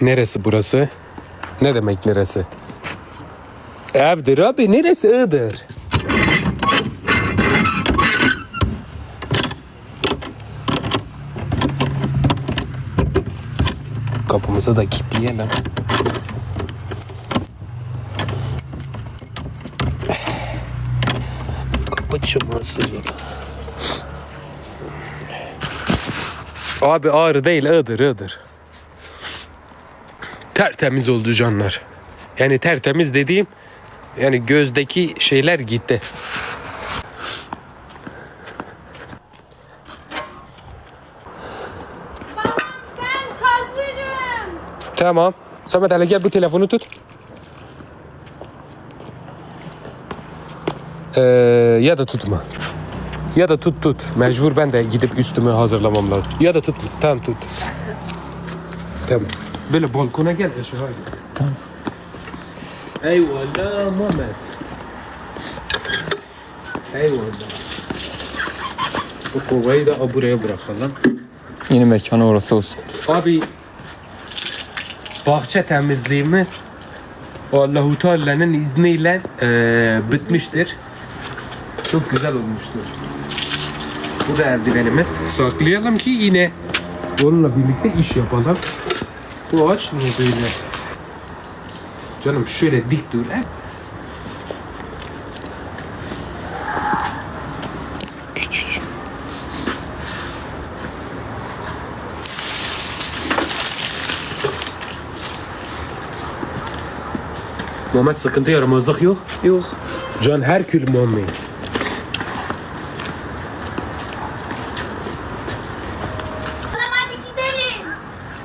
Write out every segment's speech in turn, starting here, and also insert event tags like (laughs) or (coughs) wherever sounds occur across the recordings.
Neresi burası? Ne demek neresi? Evdir abi neresi Iğdır? Kapımızı da kilitleyelim. Kapı olur. Abi ağrı değil Iğdır Iğdır. Tertemiz oldu canlar. Yani tertemiz dediğim yani gözdeki şeyler gitti. Tamam. Samet hele gel bu telefonu tut. Ee, ya da tutma. Ya da tut tut. Mecbur ben de gidip üstümü hazırlamam lazım. Ya da tut. Tamam tut. Tamam. Böyle balkona gel de şu hadi. Tamam. Eyvallah Mehmet. Eyvallah. Bu kovayı da buraya bırakalım. Yeni mekanı orası olsun. Abi bahçe temizliğimiz Allahu Teala'nın izniyle eee, bitmiştir. Çok güzel olmuştur. Bu da eldivenimiz. Saklayalım ki yine onunla birlikte iş yapalım. Bu ağaç niye böyle? Canım şöyle dik dur. He? Muhammed sıkıntı yaramazlık yok. Yok. Can Herkül Muhammed. Tamam hadi gidelim.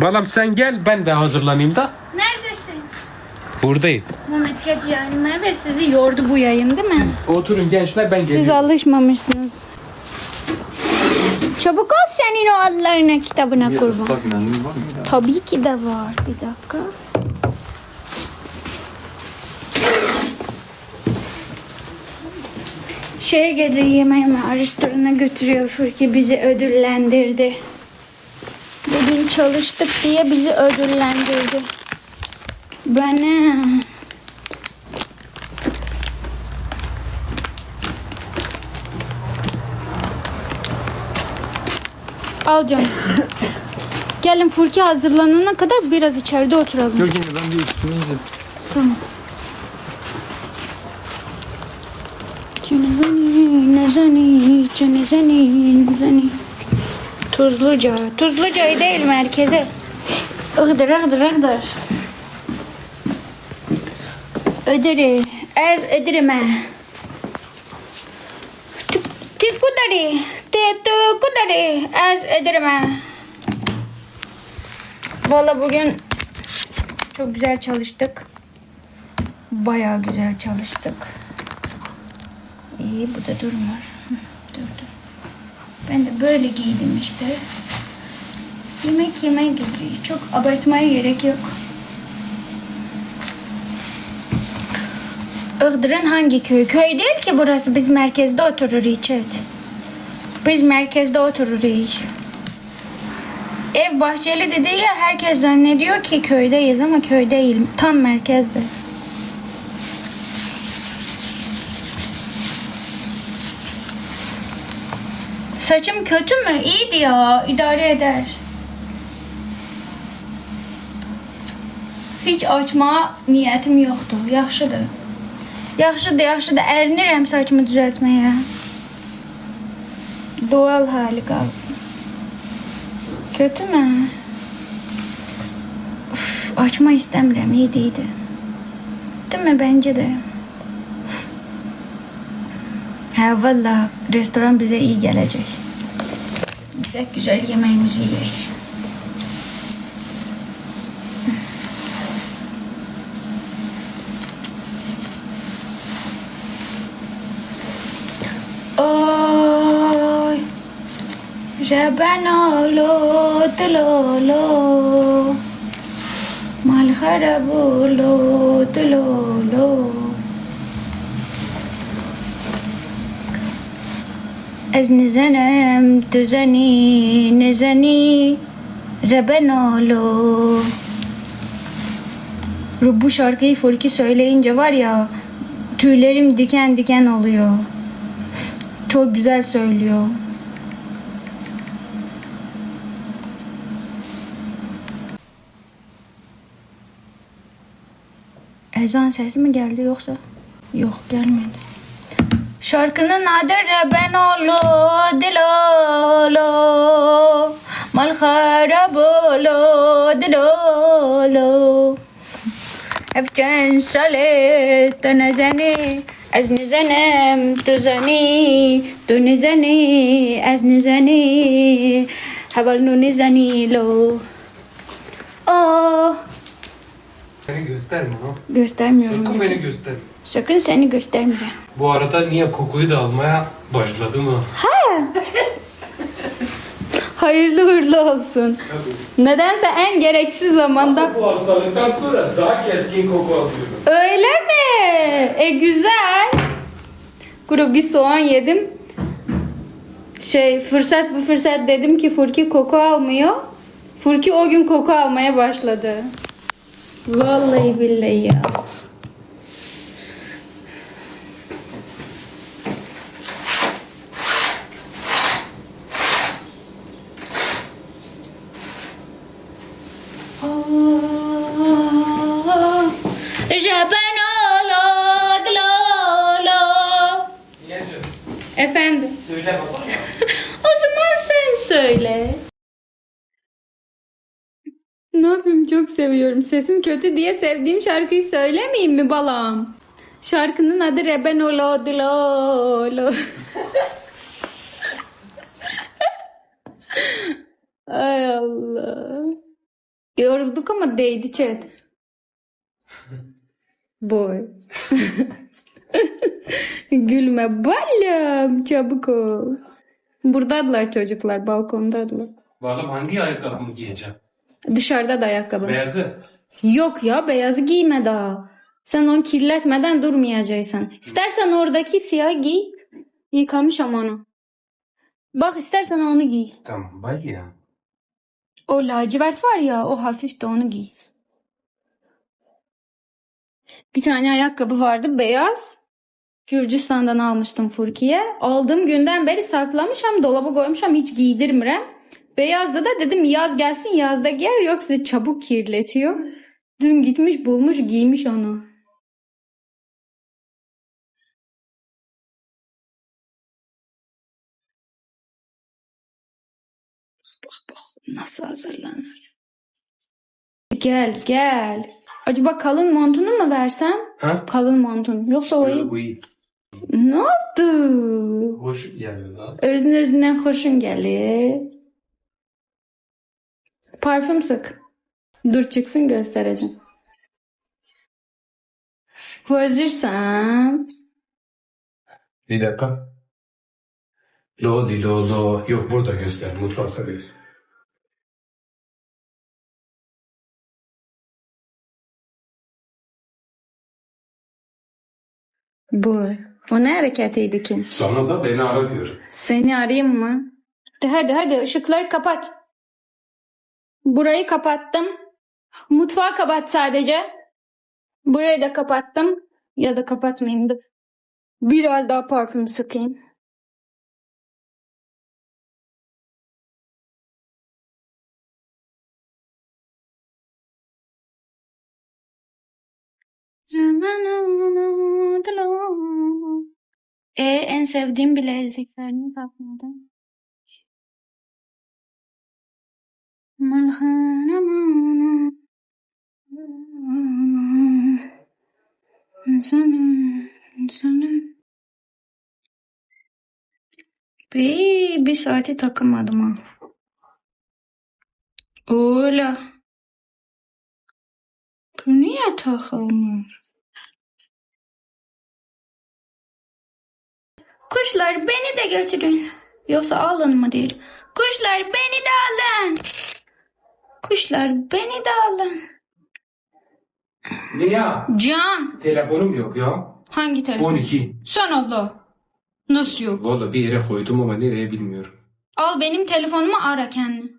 Balam sen gel ben de hazırlanayım da. Neredesin? Buradayım. Mehmet Gece yani Merve sizi yordu bu yayın değil mi? Oturun gençler ben Siz geliyorum. alışmamışsınız. Çabuk ol senin o adlarına kitabına kurban. Islak mendil var mı? Tabii ki de var. Bir dakika. Şey gece yemeğimi restorana götürüyor Furki bizi ödüllendirdi. Bugün çalıştık diye bizi ödüllendirdi. Bana Al canım. (coughs) Gelin Furki hazırlanana kadar biraz içeride oturalım. Yok yine ben bir üstümü ineceğim. Tamam. Cünezani, nezani, cünezani, nezani. Tuzluca. Tuzluca değil merkeze. Iğdır, ıgdır, ıgdır. Ödürü. Ez ödürüme. Tikudari. Tikudari. Ez ödürüme. Valla bugün çok güzel çalıştık. Bayağı güzel çalıştık. İyi bu da durmuyor. Ben de böyle giydim işte. Yemek yemek gibi. Çok abartmaya gerek yok. Iğdır'ın hangi köyü? Köy değil ki burası. Biz merkezde otururuz Çet. Biz merkezde otururuz. Ev bahçeli dedi ya herkes zannediyor ki köydeyiz ama köy değil. Tam merkezde. Saçım kötü mü? İyiydi ya. idare eder. Hiç açma niyetim yoktu. Yaxşıdır. Yaxşıdır, yaxşıdır. Ərinirəm saçımı düzəltməyə. Doğal hali qalsın. Kötü mü? Uf, açma istemiyorum. İyiydi, iyiydi. Değil mi? Bence de. Ha valla restoran bize iyi gelecek. Güzel güzel yemeğimizi yiyelim. Oy Rabana lo tlo lo Mal kharabu lo tlo eznizenem düzeni nezeni rebenolo. Bu şarkıyı Fulki söyleyince var ya tüylerim diken diken oluyor. Çok güzel söylüyor. Ezan sesi mi geldi yoksa? Yok gelmedi. Şarkının adı Rebenoğlu Dilolo Mal harabolo Dilolo Efcen salet Tenezeni Ez nizenem tuzani Tu nizeni Ez nizeni Haval nu nizeni lo Oh Beni gösterme ha. Göstermiyorum. Sakın beni göster. Sakın seni göstermeyeceğim. Bu arada niye kokuyu da almaya başladı mı? Hayırlı uğurlu olsun. Nedense en gereksiz zamanda. Bu hastalıktan sonra daha keskin koku alıyorum. Öyle mi? E güzel. Kuru bir soğan yedim. Şey fırsat bu fırsat dedim ki Furki koku almıyor. Furki o gün koku almaya başladı. Vallahi billahi ya. Efendim. Söyle baba. (laughs) O zaman sen söyle. Ne yapayım çok seviyorum. Sesim kötü diye sevdiğim şarkıyı söylemeyeyim mi balam? Şarkının adı Rebenolo Dilolo. (laughs) Ay Allah. Yorulduk ama değdi chat. (laughs) Boy. Gülme balım çabuk ol. Buradadılar çocuklar balkondadılar. Bakalım hangi ayakkabımı giyeceğim? Dışarıda da ayakkabı. Beyazı. Yok ya beyazı giyme daha. Sen onu kirletmeden durmayacaksın. İstersen oradaki siyah giy. Yıkamışım onu. Bak istersen onu giy. Tamam bak ya. O lacivert var ya o hafif de onu giy. Bir tane ayakkabı vardı beyaz. Gürcistan'dan almıştım Furkiye. Aldığım günden beri saklamışam dolaba koymuşam hiç giydirmirem. Beyazda da dedim yaz gelsin yazda giyer yoksa çabuk kirletiyor. Dün gitmiş bulmuş giymiş onu. Bak bak nasıl hazırlanır. Gel gel. Acaba kalın montunu mu versem? Ha? Kalın montun. Yoksa o iyi. Ne yaptı? Hoş yani lan. Özün özünden hoşun gelir. Parfüm sık. Dur çıksın göstereceğim. Hazırsan. Bir dakika. Lo di lo lo. Yok burada göster. Mutfakta göster. Bu. O ne hareketiydi ki? Sana da beni ara diyor. Seni arayayım mı? Hadi hadi hadi ışıkları kapat. Burayı kapattım. Mutfağı kapat sadece. Burayı da kapattım. Ya da kapatmayayım dur. Biraz daha parfüm sıkayım. E en sevdiğim bileziklerini takmadım. Bir, bir saati takamadım ha. Öyle. Bu niye takılmıyor? Kuşlar beni de götürün. Yoksa alın mı değil. Kuşlar beni de alın. Kuşlar beni de alın. Ne ya? Can. Telefonum yok ya. Hangi telefon? 12. Son Allah. Nasıl yok? Valla bir yere koydum ama nereye bilmiyorum. Al benim telefonumu ara kendin.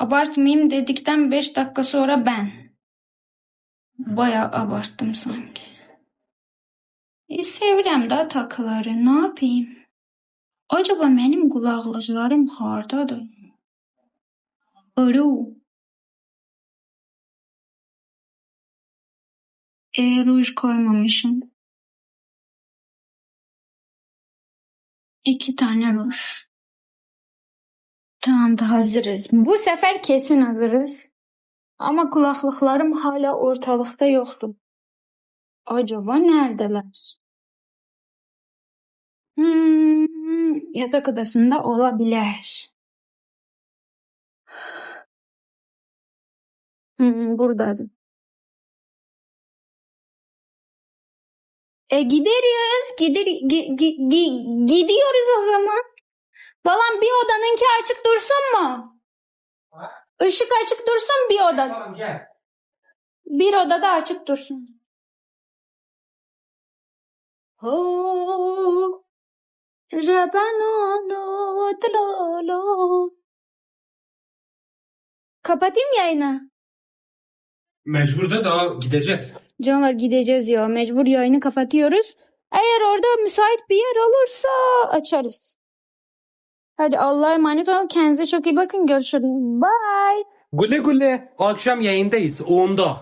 Abartmayayım dedikten 5 dakika sonra ben. Bayağı abarttım sanki. E, sevirəm da takıları, ne yapayım? Acaba benim kulaklıklarım hardadır? Arı. E, ruj koymamışım. İki tane ruj. Tamam da hazırız. Bu sefer kesin hazırız. Ama kulaklıklarım hala ortalıkta yoktu. Acaba neredeler? Hmm, yatak odasında olabilir. Hmm, buradadır. E gideriz, gider, gi- gi- gi- gidiyoruz o zaman. Falan bir odanınki açık dursun mu? Işık açık dursun bir oda. Tamam gel. Bir odada açık dursun. Ho, tlolo. Kapatayım yayını. Mecbur da daha gideceğiz. Canlar gideceğiz ya. Mecbur yayını kapatıyoruz. Eğer orada müsait bir yer olursa açarız. Hadi Allah'a emanet olun. Kendinize çok iyi bakın. Görüşürüz. Bye. Güle güle. Akşam yayındayız. 10'da.